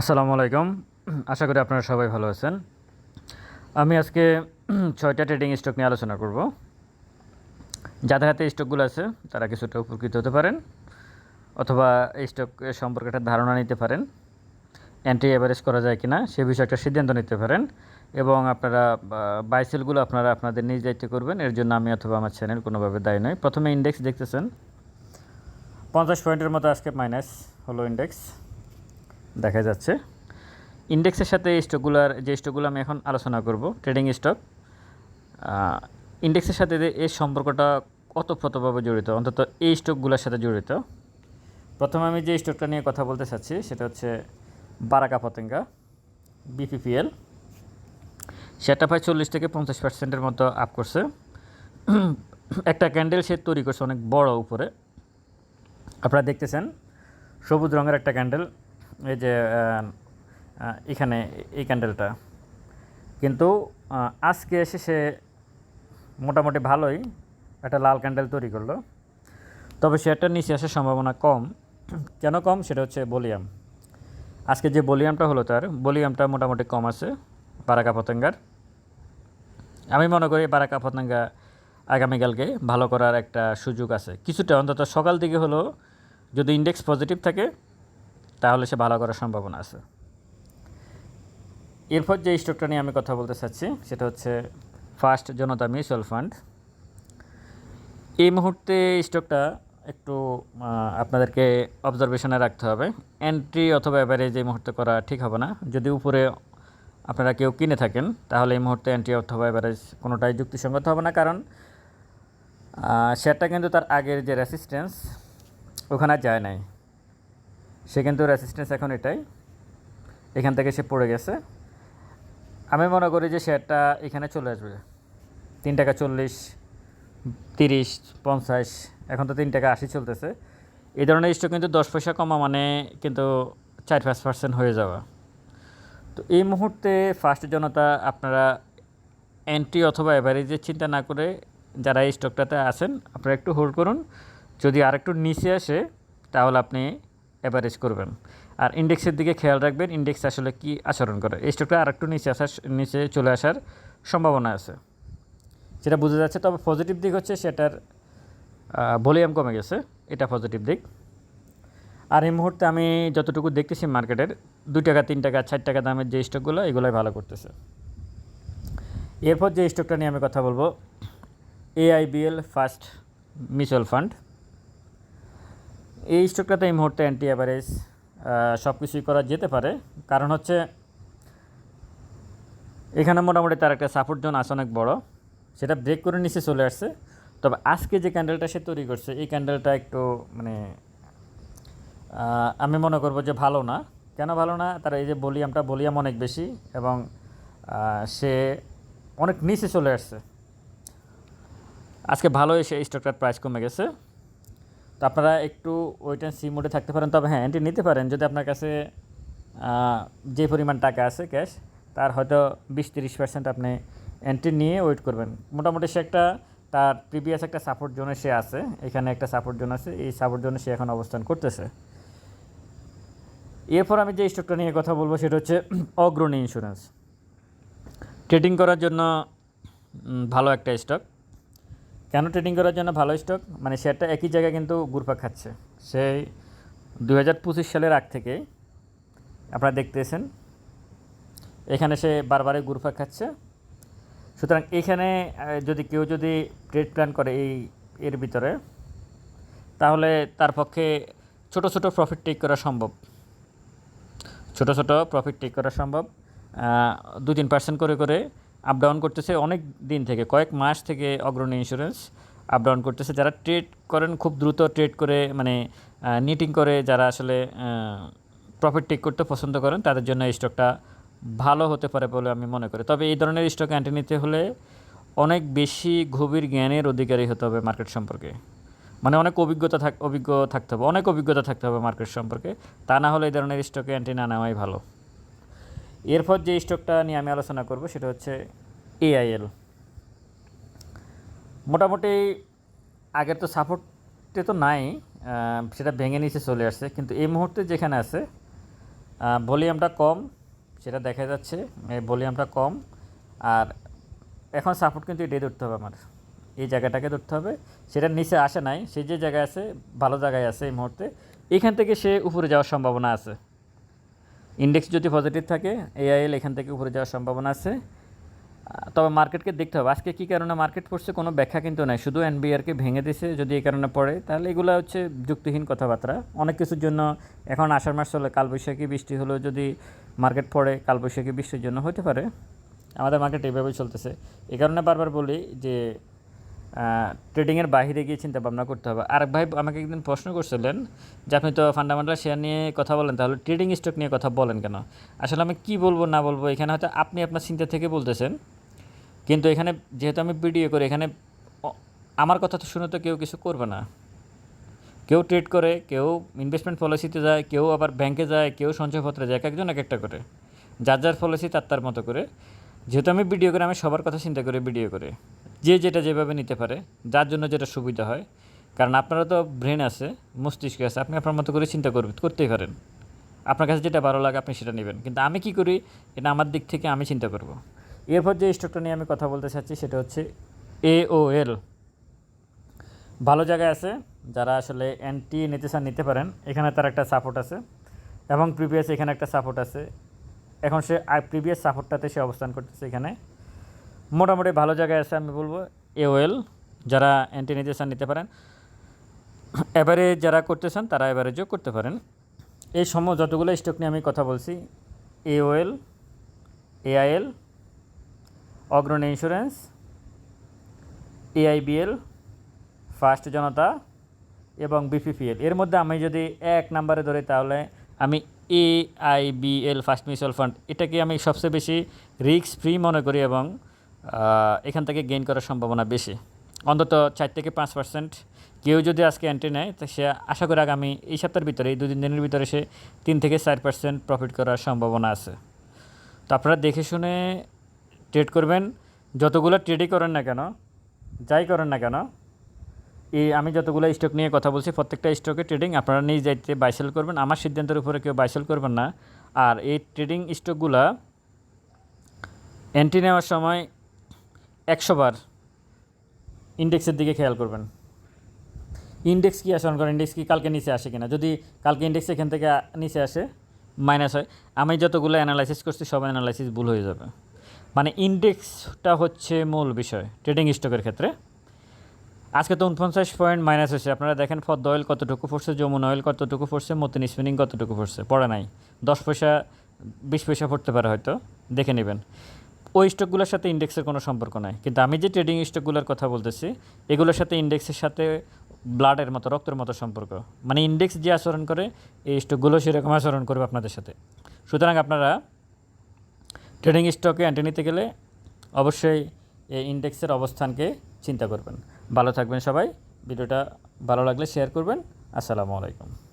আসসালামু আলাইকুম। আশা করি আপনারা সবাই ভালো আছেন। আমি আজকে ছয়টা ট্রেডিং স্টক নিয়ে আলোচনা করব। যাদের হাতে স্টকগুলো আছে, তারা কিছুটা উপকৃত হতে পারেন, অথবা এই স্টক সম্পর্কে একটা ধারণা নিতে পারেন। অ্যান্টি অ্যাভারেজ করা যায় কিনা, সে বিষয়ে একটা সিদ্ধান্ত নিতে পারেন। এবং আপনারা বাইসেলগুলো আপনারা আপনাদের নিজ দায়িত্ব করবেন। এর জন্য আমি অথবা আমার চ্যানেল কোনোভাবে দায়ী নয় প্রথমে ইন্ডেক্স দেখতেছেন। পঞ্চাশ পয়েন্টের মতো আজকে মাইনাস হলো ইন্ডেক্স দেখা যাচ্ছে। ইন্ডেক্সের সাথে স্টকগুলোর যে স্টকগুলো আমি এখন আলোচনা করব ট্রেডিং স্টক ইন্ডেক্সের সাথে যে এর সম্পর্কটা অতপ্রতভাবে জড়িত, অন্তত এই স্টকগুলোর সাথে জড়িত। প্রথমে আমি যে স্টকটা নিয়ে কথা বলতে চাচ্ছি, সেটা হচ্ছে বারাকা পতেঙ্গা বিপিপিএল সেটা প্রায় চল্লিশ থেকে পঞ্চাশ পার্সেন্টের মতো আপ করছে। একটা ক্যান্ডেল সে তৈরি করছে অনেক বড় উপরে। আপনারা দেখতেছেন, সবুজ রঙের একটা ক্যান্ডেল এই যে এখানে এই ক্যান্ডেলটা কিন্তু আজকে এসে সে মোটামুটি ভালোই একটা লাল ক্যান্ডেল তৈরি করল। তবে সেটার নিচে আসার সম্ভাবনা কম। কেন কম? সেটা হচ্ছে বলিয়াম আজকে যে বলিয়ামটা হলো তার বলিয়ামটা মোটামুটি কম আছে বারাকা পতঙ্গার। আমি মনে করি বারাকা পতঙ্গা আগামীকালকে ভালো করার একটা সুযোগ আছে। কিছুটা অন্তত সকাল দিকে হলো যদি ইন্ডেক্স পজিটিভ থাকে তাহলে সে ভালো করার সম্ভাবনা আছে। এরপর যে স্টকটা নিয়ে আমি কথা বলতে চাচ্ছি, সেটা হচ্ছে ফার্স্ট জনতা মিউচুয়াল ফান্ড এই মুহূর্তে স্টকটা একটু আপনাদেরকে অবজারভেশনে রাখতে হবে। এন্ট্রি অথবা অ্যাভারেজ এই মুহূর্তে করা ঠিক হবে না। যদি উপরে আপনারা কেউ কিনে থাকেন, তাহলে এই মুহূর্তে এন্ট্রি অথবা অ্যাভারেজ কোনোটাই যুক্তিসঙ্গত হবে না। কারণ শেয়ারটা কিন্তু তার আগের যে রেসিস্ট্যান্স ওখানে যায় নাই। সে কিন্তু রেসিস্ট্যান্স এখন এটাই। এখান থেকে সে পড়ে গেছে। আমি মনে করি যে শেয়ারটা এখানে চলে আসবে। তিন টাকা চল্লিশ, তিরিশ, পঞ্চাশ, এখন তো তিন টাকা আশি চলতেছে। এই ধরনের স্টক কিন্তু দশ পয়সা কমা মানে কিন্তু চার পাঁচ পার্সেন্ট হয়ে যাওয়া। তো এই মুহূর্তে ফার্স্ট জনতা আপনারা এন্ট্রি অথবা অ্যাভারেজের চিন্তা না করে যারা এই স্টকটাতে আছেন, আপনারা একটু হোল্ড করুন। যদি আরেকটু নিচে আসে, তাহলে আপনি অ্যাভারেজ করবেন। আর ইন্ডেক্সের দিকে খেয়াল রাখবেন ইন্ডেক্স আসলে কি আচরণ করে। এই স্টকটা আরেকটু নিচে আসার নিচে চলে আসার সম্ভাবনা আছে। সেটা বোঝা যাচ্ছে, তবে পজিটিভ দিক হচ্ছে সেটার ভলিউম কমে গেছে। এটা পজিটিভ দিক। আর এই মুহূর্তে আমি যতটুকু দেখতেছি মার্কেটের দুই টাকা, তিন টাকা, চার টাকা দামের যে স্টকগুলো এগুলোই ভালো করতেছে। এরপর যে স্টকটা নিয়ে আমি কথা বলব এআইবিএল ফার্স্ট মিউচুয়াল ফান্ড এই স্টকটাতে এই মুহূর্তে অ্যান্টি অ্যাভারেজ সব কিছুই করা যেতে পারে। কারণ হচ্ছে, এখানে মোটামুটি তার একটা সাপোর্ট জোন আছে অনেক বড়। সেটা ব্রেক করে নিচে চলে আসছে। তবে আজকে যে ক্যান্ডেলটা সে তৈরি করছে, এই ক্যান্ডেলটা একটু মানে আমি মনে করব যে ভালো না। কেন ভালো না? তার এই যে ভলিউমটা ভলিউম অনেক বেশি এবং সে অনেক নিচে চলে আসছে। আজকে ভালো এসে স্টকটার প্রাইস কমে গেছে। তো আপনারা একটু ওয়েট অ্যান্ড সি মোডে থাকতে পারেন। তবে হ্যাঁ এন্ট্রি নিতে পারেন। যদি আপনার কাছে যে পরিমাণ টাকা আছে ক্যাশ তার হয়তো বিশ তিরিশ পার্সেন্ট আপনি এন্ট্রি নিয়ে ওয়েট করবেন। মোটামুটি সে একটা, তার প্রিভিয়াস একটা সাপোর্ট জোনে সে আছে। এখানে একটা সাপোর্ট জোন আছে। এই সাপোর্ট জোনে সে এখন অবস্থান করতেছে। এরপর আমি যে স্টকটা নিয়ে কথা বলব, সেটা হচ্ছে অগ্রণী ইন্স্যুরেন্স ট্রেডিং করার জন্য ভালো একটা স্টক কেন ট্রেডিং করার জন্য ভালো স্টক মানে শেয়ারটা একই জায়গায় কিন্তু গুরপা খাচ্ছে। সেই দু হাজার পঁচিশ সালের আগ থেকে আপনারা দেখতেছেন, এখানে সে বারবারই গুরফা খাচ্ছে। সুতরাং এখানে যদি কেউ যদি ট্রেড প্ল্যান করে এই, এর ভিতরে, তাহলে তার পক্ষে ছোট ছোট প্রফিট টেক করা সম্ভব। ছোট ছোট প্রফিট টেক করা সম্ভব। দু তিন পার্সেন্ট করে করে আপ ডাউন করতেছে, অনেক দিন থেকে, কয়েক মাস থেকে অগ্রণী ইন্স্যুরেন্স আপ ডাউন করতেছে। যারা ট্রেড করেন, খুব দ্রুত ট্রেড করে মানে নিটিং করে, যারা আসলে প্রফিট টেক করতে পছন্দ করেন, তাদের জন্য এই স্টকটা ভালো হতে পারে বলে আমি মনে করি। তবে এই ধরনের স্টক অ্যান্টি নিতে হলে অনেক বেশি গভীর জ্ঞানের অধিকারী হতে হবে মার্কেট সম্পর্কে। মানে অনেক অভিজ্ঞতা থাক, অভিজ্ঞ থাকতে হবে, অনেক অভিজ্ঞতা থাকতে হবে মার্কেট সম্পর্কে। তা না হলে এই ধরনের স্টকে অ্যান্টি না নেওয়াই ভালো। এরপর যে স্টকটা নিয়ে আমি আলোচনা করব সেটা হচ্ছে এআইএল মোটামুটি আগের তো সাপোর্টে তো নাই সেটা ভেঙে নিচে চলে আসছে। কিন্তু এই মুহূর্তে যেখানে আছে ভলিউমটা কম, সেটা দেখা যাচ্ছে ভলিউমটা কম। আর এখন সাপোর্ট কিন্তু এটাই ধরতে হবে আমার। এই জায়গাটাকে ধরতে হবে। সেটা নিচে আসে নাই, সে যে জায়গায় আছে, ভালো জায়গায় আছে এই মুহূর্তে। এখান থেকে সে উপরে যাওয়ার সম্ভাবনা আছে। ইন্ডেক্স যদি পজিটিভ থাকে এআইএল এখান থেকে উপরে যাওয়ার সম্ভাবনা আছে। তবে মার্কেটকে দেখতে হবে। আজকে কী কারণে মার্কেট পড়ছে কোনো ব্যাখ্যা কিন্তু নাই। শুধু এনবিআরকে ভেঙে দিছে যদি এই কারণে পড়ে, তাহলে এগুলো হচ্ছে যুক্তিহীন কথাবার্তা। অনেক কিছুর জন্য এখন আষাঢ় মাস চলে, কালবৈশাখী বৃষ্টি হলেও যদি মার্কেট পড়ে, কালবৈশাখী বৃষ্টির জন্য হতে পারে। আমাদের মার্কেট এইভাবেই চলতেছে। এই কারণে বারবার বলি যে ট্রেডিংয়ের বাইরে গিয়ে চিন্তা ভাবনা করতে হবে। আরেক ভাই আমাকে একদিন প্রশ্ন করছিলেন যে, আপনি তো ফান্ডামেন্টাল শেয়ার নিয়ে কথা বলেন, তাহলে ট্রেডিং স্টক নিয়ে কথা বলেন কেন? আসলে আমি কি বলব, না বলব, এখানে হয়তো আপনি আপনার চিন্তা থেকে বলতেছেন। কিন্তু এখানে যেহেতু আমি ভিডিও করি, এখানে আমার কথা তো শুনে তো কেউ কিছু করবে না। কেউ ট্রেড করে, কেউ ইনভেস্টমেন্ট পলিসিতে যায়, কেউ আবার ব্যাংকে যায়, কেউ সঞ্চয়পত্রে যায়, এক একজন এক একটা করে। যার যার পলিসি তার তার মতো করে। যেহেতু আমি ভিডিও করে, আমি সবার কথা চিন্তা করে ভিডিও করে। যে যেটা যেভাবে নিতে পারে, যার জন্য যেটা সুবিধা হয়। কারণ আপনারা তো ব্রেন আছে, মস্তিষ্ক আছে, আপনি আপনার মতো করে চিন্তা করবেন করতেই পারেন। আপনার কাছে যেটা ভালো লাগে আপনি সেটা নেবেন। কিন্তু আমি কি করি, এটা আমার দিক থেকে আমি চিন্তা করব। এরপর যে স্টকটা নিয়ে আমি কথা বলতে চাচ্ছি, সেটা হচ্ছে এল ভালো জায়গায় আছে, যারা আসলে অ্যান্টি নিতে চান নিতে পারেন, এখানে তার একটা সাপোর্ট আছে। এবং প্রিভিয়াস এখানে একটা সাপোর্ট আছে। এখন সে প্রিভিয়াস সাপোর্টটাতে সে অবস্থান করতেছে এখানে। মোটামুটি ভালো জায়গায় আছে, আমি বলব। এওএল যারা অ্যান্টি নিতে পারেন। এভারেজ যারা করতে চান, তারা এভারেজও করতে পারেন। এই সম যতগুলো স্টক নিয়ে আমি কথা বলছি AOL AIL Agrani insurance AIBL first Janata এবং বিপিপিএল এর মধ্যে আমি যদি এক নাম্বারে ধরি, তাহলে আমি A I BL first mutual fund এটাকে আমি সবচেয়ে বেশি রিস্ক ফ্রি মনে করি এবং এখান থেকে গেইন করার সম্ভাবনা বেশি। অন্তত চার থেকে পাঁচ পার্সেন্ট কেউ যদি আজকে এন্ট্রি নেয়, তো সে আশা করি আগামী এই সপ্তাহের ভিতরে এই দু তিন দিনের ভিতরে সে তিন থেকে চার পার্সেন্ট প্রফিট করার সম্ভাবনা আছে। তো আপনারা দেখে শুনে ট্রেড করবেন। যতগুলো ট্রেডই করেন না কেন, যাই করেন না কেন, এই আমি যতগুলো স্টক নিয়ে কথা বলছি, প্রত্যেকটা স্টকে ট্রেডিং আপনারা নিজ দায়িত্বে বাইসেল করবেন। আমার সিদ্ধান্তের উপরে কেউ বাইসেল করবেন না। আর এই ট্রেডিং স্টকগুলা এন্ট্রি নেওয়ার সময় একশো বার ইন্ডেক্সের দিকে খেয়াল করবেন। ইন্ডেক্স কি আচরণ করে ইন্ডেক্স কি কালকে নিচে আসে কিনা? যদি কালকে ইন্ডেক্স এখান থেকে নিচে আসে মাইনাস হয়, আমি যতগুলো অ্যানালাইসিস করছি, সব অ্যানালাইসিস ভুল হয়ে যাবে। মানে ইন্ডেক্সটা হচ্ছে মূল বিষয় ট্রেডিং স্টকের ক্ষেত্রে। আজকে তো উনপঞ্চাশ পয়েন্ট মাইনাস হয়েছে। আপনারা দেখেন ফদ্দ অয়েল কতটুকু পড়ছে, যমুনা অয়েল কতটুকু পড়ছে, মতিন স্পিনিং কতটুকু পড়ছে, পড়ে নাই। দশ পয়সা, বিশ পয়সা পড়তে পারে হয়তো, দেখে নেবেন। ওই স্টকগুলোর সাথে ইন্ডেক্সের কোনো সম্পর্ক নাই। কিন্তু আমি যে ট্রেডিং স্টকগুলোর কথা বলতেছি, এগুলোর সাথে ইন্ডেক্সের সাথে ব্লাডের মতো, রক্তের মতো সম্পর্ক। মানে ইন্ডেক্স যে আচরণ করে, এই স্টকগুলো সেরকম আচরণ করবে আপনাদের সাথে। সুতরাং আপনারা ট্রেডিং স্টকে এন্ট্রি নিতে গেলে অবশ্যই এই ইন্ডেক্সের অবস্থানকে চিন্তা করবেন। ভালো থাকবেন সবাই। ভিডিওটা ভালো লাগলে শেয়ার করবেন। আসসালামু আলাইকুম।